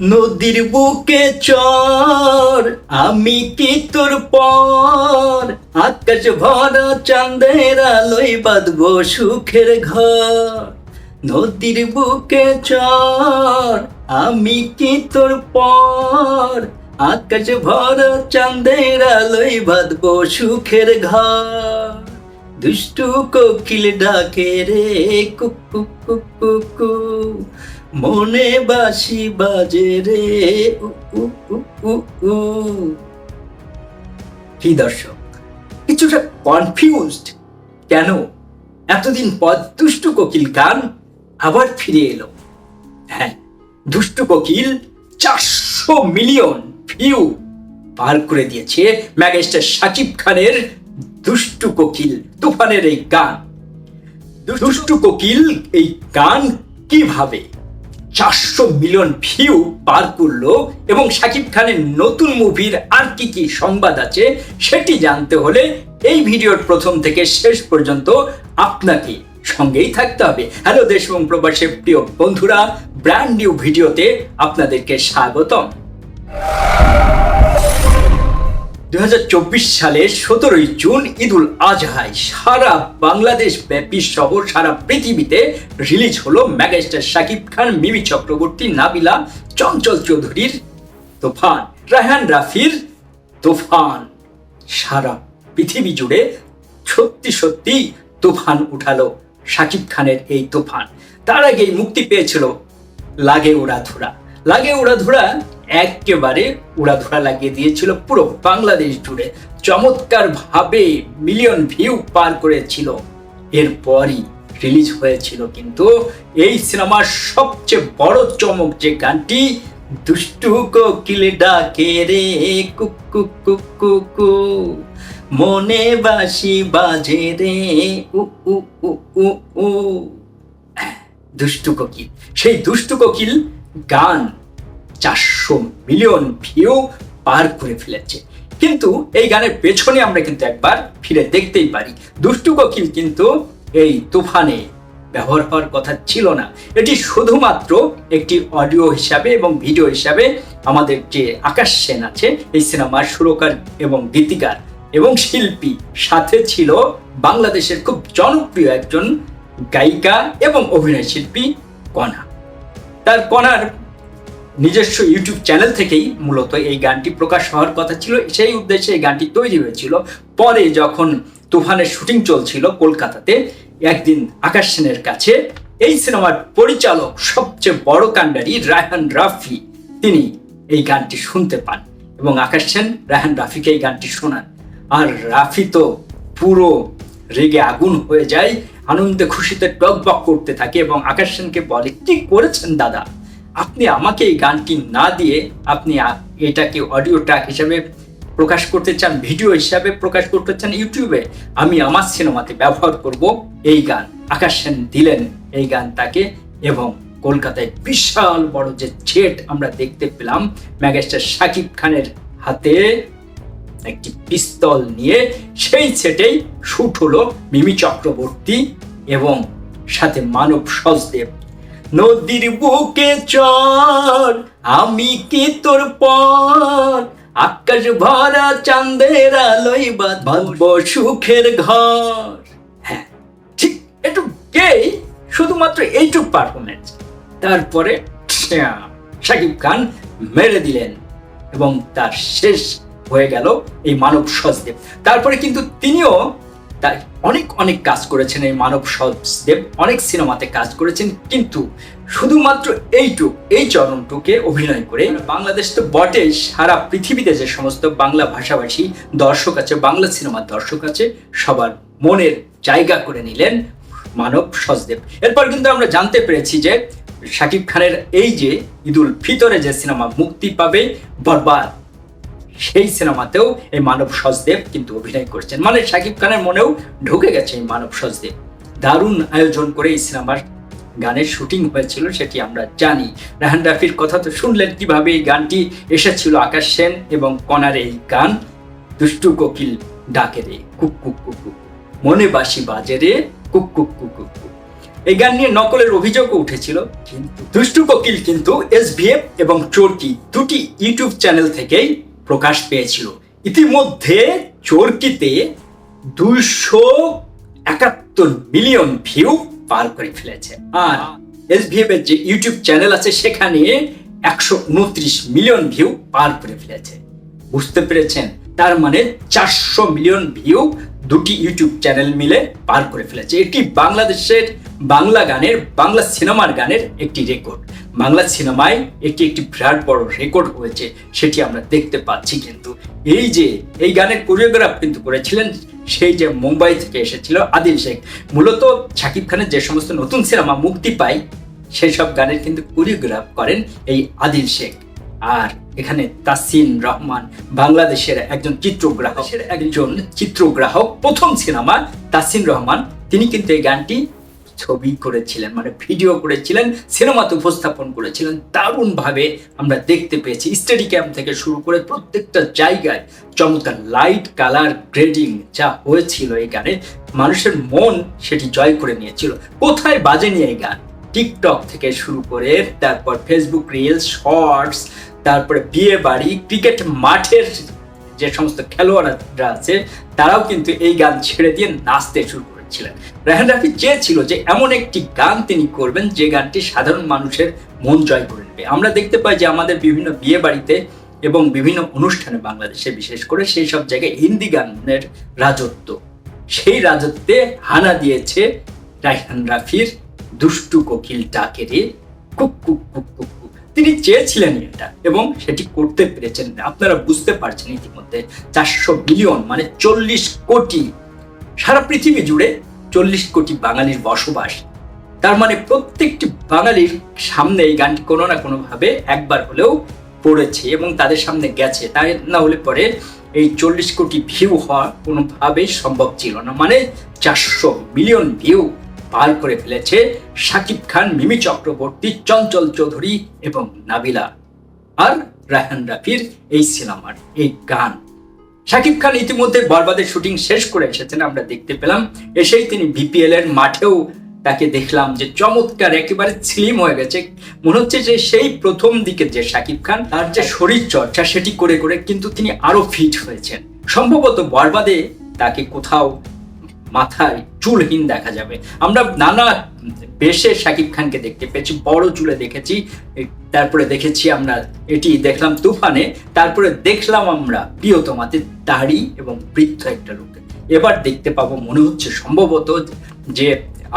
নদীর বুকে চর, আমি কি তোর পর? আকাশ ভরা চাঁদের আলোয় বাঁধবো সুখের ঘর। নদীর বুকে চর, আমি কি তোর পর? আকাশ ভরা চাঁদের আলোয় বাঁধবো সুখের ঘর। দুষ্টু কোকিল ডাকে রে, কুকু কুকু কু মনে বাসি বাজে রে। কি দর্শক, কিছুটা কনফিউজড কেন? এতদিন পর দুষ্টু কোকিল গান আবার ফিরে এলো। হ্যাঁ দুষ্টু কোকিল চারশো মিলিয়ন ভিউ পার করে দিয়েছে ম্যাগেস্টার সাকিব খানের দুষ্টু কোকিল তুফানের এই গান। দুষ্টু কোকিল এই গান কীভাবে চারশো মিলিয়ন ভিউ পার করল এবং শাকিব খানের নতুন মুভির আর কি কি সংবাদ আছে সেটি জানতে হলে এই ভিডিওর প্রথম থেকে শেষ পর্যন্ত আপনাকে সঙ্গেই থাকতে হবে। হ্যালো দেশ এবং প্রবাসের প্রিয় বন্ধুরা ব্র্যান্ড নিউ ভিডিওতে আপনাদেরকে স্বাগতম। দুই সালের সতেরোই জুন ঈদুল আজহায় সারা বাংলাদেশ ব্যাপী সহ সারা পৃথিবীতে রিলিজ হলো মেগাস্টার শাকিব খান, মিমি চক্রবর্তী, নাবিলা, চঞ্চল চৌধুরীর তুফান, রায়হান রাফির তুফান। সারা পৃথিবী জুড়ে সত্যি সত্যি তুফান উঠালো শাকিব খানের এই তুফান। তার আগেই মুক্তি পেয়েছিল লাগে উড়াধুরা লাগে উড়াধুরা একেবারে উড়াধুরা লাগিয়ে দিয়েছিল পুরো বাংলাদেশ জুড়ে। চমৎকার ভাবে মিলিয়ন ভিউ পার করেছিল। এরপরই রিলিজ হয়েছিল কিন্তু এই সিনেমার সবচেয়ে বড় চমক যে গানটি, দুষ্টু কোকিল ডাকে রে কুকু কুকু কু মনে বাসি বাজে রে, উ উ দুষ্টু কোকিল সেই দুষ্টু কোকিল গান চারশো মিলিয়ন ভিউ পার করে ফেলেছে। কিন্তু এই গানের পেছনে আমরা কিন্তু একবার ফিরে দেখতেই পারি। দুষ্টু কোকিল কিন্তু এই তুফানে ব্যবহার হওয়ার কথা ছিল না। এটি শুধুমাত্র একটি অডিও হিসাবে এবং ভিডিও হিসাবে আমাদের যে আকাশ সেন আছে, এই সিনেমার সুরকার এবং গীতিকার এবং শিল্পী, সাথে ছিল বাংলাদেশের খুব জনপ্রিয় একজন গায়িকা এবং অভিনয় শিল্পী কণা। তার কণার নিজস্ব ইউটিউব চ্যানেল থেকেই মূলত এই গানটি প্রকাশ হওয়ার কথা ছিল। সেই উদ্দেশ্যে এই গানটি তৈরি হয়েছিল। পরে যখন তুফানের শুটিং চলছিল কলকাতাতে, একদিন আকাশ সেনের কাছে, এই সিনেমার পরিচালক সবচেয়ে বড় কাণ্ডারি রায়হান রাফি, তিনি এই গানটি শুনতে পান এবং আকাশ সেন রায়হান রাফিকে এই গানটি শোনান। আর রাফি তো পুরো রেগে আগুন হয়ে যায়। আনন্দে খুশিতে টকবক করতে থাকে এবং আকাশ সেনকে বলে, কি করেছেন দাদা? আপনি আমাকে এই গানটি না দিয়ে আপনি এটাকে অডিও ট্র্যাক হিসাবে প্রকাশ করতে চান, ভিডিও হিসাবে প্রকাশ করতে চান ইউটিউবে? আমি আমার সিনেমাতে ব্যবহার করব এই গান। আকাশ সেন দিলেন এই গান তাকে এবং কলকাতায় বিশাল বড় যে ছেট আমরা দেখতে পেলাম ম্যাগাস্টার শাকিব খানের হাতে। একটি পিস্তল নিয়ে সেই সেটেই শুট হলো মিমি চক্রবর্তী এবং সাথে মানব সজদেব। নদীর বুকে চর আমি কি তোর পর? আকাশ ভরা চাঁদের আলোয় বাঁধব সুখের ঘর। হ্যাঁ ঠিক একটু গেই শুধুমাত্র এইটুক পারফরমেন্স তারপরে শাকিব খান মেরে দিলেন এবং তার শেষ হয়ে গেল এই মানব সজদেব। তারপরে কিন্তু তিনিও তার অনেক অনেক কাজ করেছেন এই মানব সজদেব। অনেক সিনেমাতে কাজ করেছেন, কিন্তু শুধুমাত্র এইটুক, এই চরণটুকে অভিনয় করে বাংলাদেশ তো বটে সারা পৃথিবীতে যে সমস্ত বাংলা ভাষাভাষী দর্শক আছে, বাংলা সিনেমার দর্শক আছে, সবার মনের জায়গা করে নিলেন মানব সজদেব। এরপর কিন্তু আমরা জানতে পেরেছি যে শাকিব খানের এই যে ঈদুল ফিতরে যে সিনেমা মুক্তি পাবে, বরবাদ সেই সিনেমাতেও এই মানব সজদেব কিন্তু অভিনয় করছেন। মানে শাকিব খানের মনেও ঢুকে গেছে এই মানব সজদেব। দারুণ আয়োজন করে এই সিনেমার গানের শুটিং হয়েছিল সেটি আমরা জানি। রাহান রাফির কথা তো শুনলেন কীভাবে এই গানটি এসেছিল আকাশ সেন এবং কনার এই গান? দুষ্টু কোকিল ডাকে রে, কুক কুক কুক কুক মনে বাসি বাজে রে, কুক কুক কুক কুক। এই গান নিয়ে নকলের অভিযোগও উঠেছিল। কিন্তু দুষ্টু কোকিল কিন্তু এসভিএফ এবং চোরকি দুটি ইউটিউব চ্যানেল থেকেই প্রকাশ পেয়েছিল। ইতিমধ্যে চোরকিতে দুইশো একাত্তর মিলিয়ন ভিউ পার করে ফেলেছে। আর এর যে ইউটিউব চ্যানেল আছে, সেখানে একশো উনত্রিশ মিলিয়ন ভিউ পার করে ফেলেছে। বুঝতে পেরেছেন? তার মানে চারশো মিলিয়ন ভিউ দুটি ইউটিউব চ্যানেল মিলে পার করে ফেলেছে। এটি বাংলাদেশের বাংলা গানের, বাংলা সিনেমার গানের একটি রেকর্ড। বাংলা সিনেমায় এটি একটি বিরাট বড় রেকর্ড হয়েছে সেটি আমরা দেখতে পাচ্ছি কিন্তু। এই যে এই গানের কোরিওগ্রাফ কিন্তু করেছিলেন সেই যে মুম্বাই থেকে এসেছিল আদিল শেখ। মূলত শাকিব খানের যে সমস্ত নতুন সিনেমা মুক্তি পায় সেই সব গানের কিন্তু কোরিওগ্রাফ করেন এই আদিল শেখ। আর এখানে তাসিন রহমান বাংলাদেশের একজন চিত্রগ্রাহকের একজন চিত্রগ্রাহক প্রথম সিনেমা তাসিন রহমান। তিনি কিন্তু এই গানটি ছবি করেছিলেন মানে ভিডিও করেছিলেন সিনেমাতে উপস্থাপন করেছিলেন। দারুণভাবে আমরা দেখতে পেয়েছি। স্টাডি ক্যাম্প থেকে শুরু করে প্রত্যেকটা জায়গায় চমৎকার লাইট কালার গ্রেডিং যা হয়েছিল এই গানে মানুষের মন সেটি জয় করে নিয়েছিল। কোথায় বাজেনি এই গান? টিকটক থেকে শুরু করে, তারপর ফেসবুক রিলস শর্টস তারপরে বিয়ে বাড়ি ক্রিকেট মাঠের যে সমস্ত খেলোয়াড়রা আছে, তারাও কিন্তু এই গান ছেড়ে দিয়ে নাচতে শুরু করেছিলেন রেহান রাফি চেয়েছিল যে এমন একটি গান তিনি করবেন যে গানটি সাধারণ মানুষের মন জয় করে নেবে। আমরা দেখতে পাই যে আমাদের বিভিন্ন বিয়ে বাড়িতে এবং বিভিন্ন অনুষ্ঠানে বাংলাদেশে বিশেষ করে সেই সব জায়গায় হিন্দি গানের রাজত্ব। সেই রাজত্বে হানা দিয়েছে রাইহান রাফির দুষ্টু কোকিল ডাকেরে। কুক কুক কুক কুক। তিনি চেয়েছিলেন এটা এবং সেটি করতে পেরেছেন। আপনারা বুঝতে পারছেন ইতিমধ্যে চারশো মিলিয়ন মানে চল্লিশ কোটি সারা পৃথিবী জুড়ে চল্লিশ কোটি বাঙালির বসবাস। তার মানে প্রত্যেকটি বাঙালির সামনে এই গানটি কোনো না কোনোভাবে একবার হলেও পড়েছে এবং তাদের সামনে গেছে। তাই না হলে পরে এই চল্লিশ কোটি ভিউ হওয়া কোনোভাবেই সম্ভব ছিল না। মানে চারশো মিলিয়ন ভিউ পার করে ফেলেছে শাকিব খান, মিমি চক্রবর্তী, চঞ্চল চৌধুরী এবং নাবিলা। আর রায়হান রাফির এই সিনেমার এই গান। শাকিব খান ইতিমধ্যে বারবাদের শুটিং শেষ করে এসেছেন, আমরা দেখতে পেলাম। এসেই তিনি বিপিএল এর মাঠেও তাকে দেখলাম যে চমৎকার, একেবারে স্লিম হয়ে গেছে। মনে হচ্ছে যে সেই প্রথম দিকে যে শাকিব খান, তার যে শরীর চর্চা সেটি করে করে কিন্তু তিনি আরও ফিট হয়েছেন। সম্ভবত বারবাদে তাকে কোথাও মাথায় চুলহীন দেখা যাবে। আমরা নানা বেশে শাকিব খানকে দেখতে পেয়েছি, বড় চুলে দেখেছি, তারপরে দেখেছি আমরা এটি দেখলাম তুফানে, তারপরে দেখলাম আমরা প্রিয়তমাতে দাড়ি এবং বৃদ্ধ একটা লোক এবার দেখতে পাবো, মনে হচ্ছে সম্ভবত যে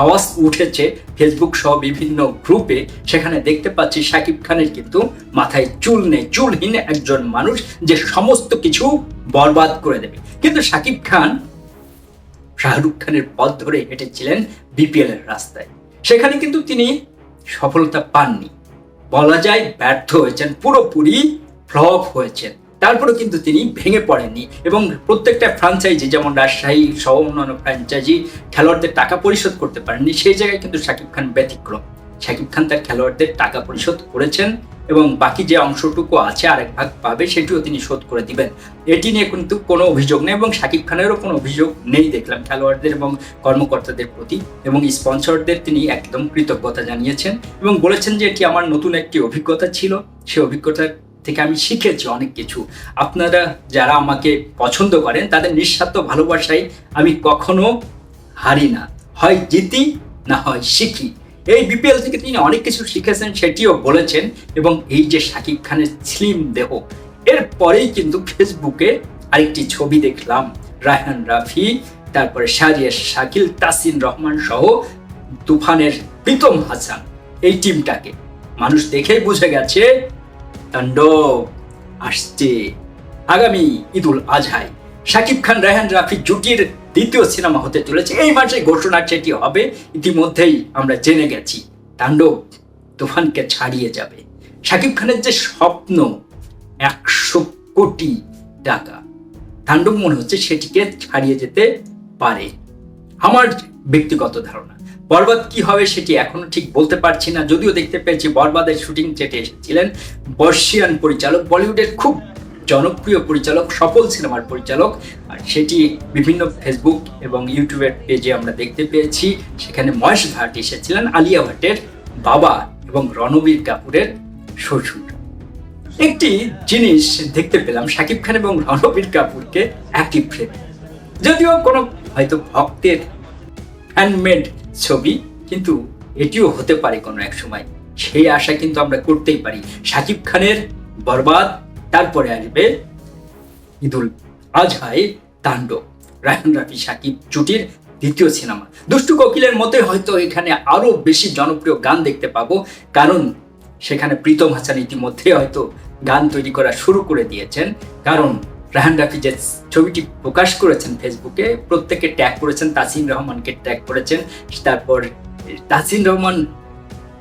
আওয়াজ উঠেছে ফেসবুক সহ বিভিন্ন গ্রুপে সেখানে দেখতে পাচ্ছি শাকিব খানের কিন্তু মাথায় চুল নেই, চুলহীন একজন মানুষ যে সমস্ত কিছু বরবাদ করে দেবে। কিন্তু শাকিব খান শাহরুখ খানের পথ ধরে হেঁটেছিলেন বিপিএল এর রাস্তায়। সেখানে কিন্তু তিনি সফলতা পাননি। বলা যায় ব্যর্থ হয়েছেন, পুরোপুরি ফ্লপ হয়েছেন। তারপরে কিন্তু তিনি ভেঙে পড়েননি এবং প্রত্যেকটা ফ্রাঞ্চাইজি যেমন রাজশাহী, সহ অন্যান্য ফ্র্যাঞ্চাইজি খেলোয়াড়দের টাকা পরিশোধ করতে পারেননি, সেই জায়গায় কিন্তু শাকিব খান ব্যতিক্রম। শাকিব খান তার খেলোয়াড়দের টাকা পরিশোধ করেছেন এবং বাকি যে অংশটুকু আছে আরেক ভাগ পাবে, সেটিও তিনি শোধ করে দিবেন। এটি নিয়ে কিন্তু কোনো অভিযোগ নেই এবং শাকিব খানেরও কোনো অভিযোগ নেই, দেখলাম খেলোয়াড়দের এবং কর্মকর্তাদের প্রতি এবং স্পন্সরদের তিনি একদম কৃতজ্ঞতা জানিয়েছেন এবং বলেছেন যে এটি আমার নতুন একটি অভিজ্ঞতা ছিল। সেই অভিজ্ঞতা থেকে আমি শিখেছি অনেক কিছু। আপনারা যারা আমাকে পছন্দ করেন, তাদের নিঃস্বার্থ ভালোবাসায় আমি কখনো হারি না। হয় জিতি না হয় শিখি। এই বিপিএল থেকে তিনি অনেক কিছু শিখেছেন, সেটিও বলেছেন এবং এই যে শাকিব খানের স্লিম দেহ এরপরেই কিন্তু ফেসবুকে আরেকটি ছবি দেখলাম, রায়হান রাফি, তারপরে শাহরিয়ার শাকিল, তাসিন রহমান সহ তুফানের প্রীতম হাসান, এই টিমটাকে। মানুষ দেখেই বুঝে গেছে, তাণ্ডব আসছে। আগামী ঈদুল আজহায়, শাকিব খান, রায়হান রাফি জুটির দ্বিতীয় সিনেমা হতে চলেছে। এই মাসে ঘোষণা সেটি হবে, ইতিমধ্যেই আমরা জেনে গেছি, তাণ্ডব তুফানকে ছাড়িয়ে যাবে। শাকিব খানের যে স্বপ্ন, একশো কোটি টাকা। তাণ্ডব মনে হচ্ছে সেটিকে ছাড়িয়ে যেতে পারে। আমার ব্যক্তিগত ধারণা, বরবাদ কি হবে সেটি এখনও ঠিক বলতে পারছি না। যদিও দেখতে পেয়েছি বরবাদের শুটিং চেটে এসেছিলেন বর্ষিয়ান পরিচালক। বলিউডের খুব জনপ্রিয় পরিচালক, সফল সিনেমার পরিচালক। আর সেটি বিভিন্ন ফেসবুক এবং ইউটিউবের পেজে আমরা দেখতে পেয়েছি। সেখানে মহেশ ভাট এসেছিলেন, আলিয়া ভাটের বাবা এবং রণবীর কাপুরের শ্বশুর। একটি জিনিস দেখতে পেলাম, শাকিব খান এবং রণবীর কাপুরকে একই ফ্রেমে যদিও কোনো হয়তো ভক্তের হ্যান্ডমেড ছবি, কিন্তু এটিও হতে পারে কোনো এক সময়। সেই আশা কিন্তু আমরা করতেই পারি। শাকিব খানের বরবাদ তারপরে আসবে ঈদুল আজহায় তাণ্ডব, রায়হান রাফি, সাকিব জুটির দ্বিতীয় সিনেমা। দুষ্টু কোকিলের মতোই হয়তো এখানে আরও বেশি জনপ্রিয় গান দেখতে পাবো, কারণ সেখানে প্রীতম হাসান ইতিমধ্যে হয়তো গান তৈরি করা শুরু করে দিয়েছেন। কারণ রাহান রাফি যে ছবিটি প্রকাশ করেছেন ফেসবুকে প্রত্যেকে ট্যাগ করেছেন তাসিম রহমানকে ট্যাগ করেছেন, তারপর তাসিম রহমান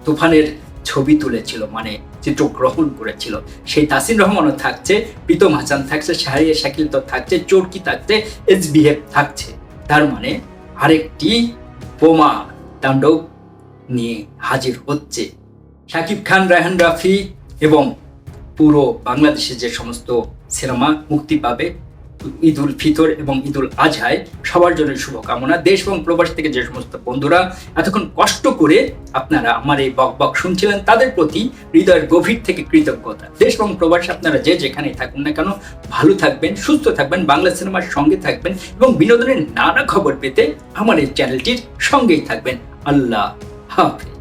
তুফানের ছবি তুলেছিল মানে চিত্রগ্রহণ করেছিল। সেই তাসিন রহমানও থাকছে, প্রীতম হাসান থাকছে, শাহরিয়া শাকিল তো থাকছে, চোরকি থাকছে এস বিহেভ থাকছে। তার মানে আরেকটি বোমা তাণ্ডব নিয়ে হাজির হচ্ছে। শাকিব খান, রায়হান রাফি এবং পুরো বাংলাদেশে যে সমস্ত সিনেমা মুক্তি পাবে ঈদ উল ফিতর এবং ঈদ উল আজহায় সবার জন্য শুভকামনা। দেশ এবং প্রবাস থেকে যে সমস্ত বন্ধুরা এতক্ষণ কষ্ট করে আপনারা আমার এই বক বক শুনছিলেন, তাদের প্রতি হৃদয়ের গভীর থেকে কৃতজ্ঞতা। দেশ এবং প্রবাসে আপনারা যে যেখানেই থাকুন না কেন, ভালো থাকবেন, সুস্থ থাকবেন, বাংলা সিনেমার সঙ্গে থাকবেন এবং বিনোদনের নানা খবর পেতে আমার এই চ্যানেলটির সঙ্গেই থাকবেন। আল্লাহ হাফিজ।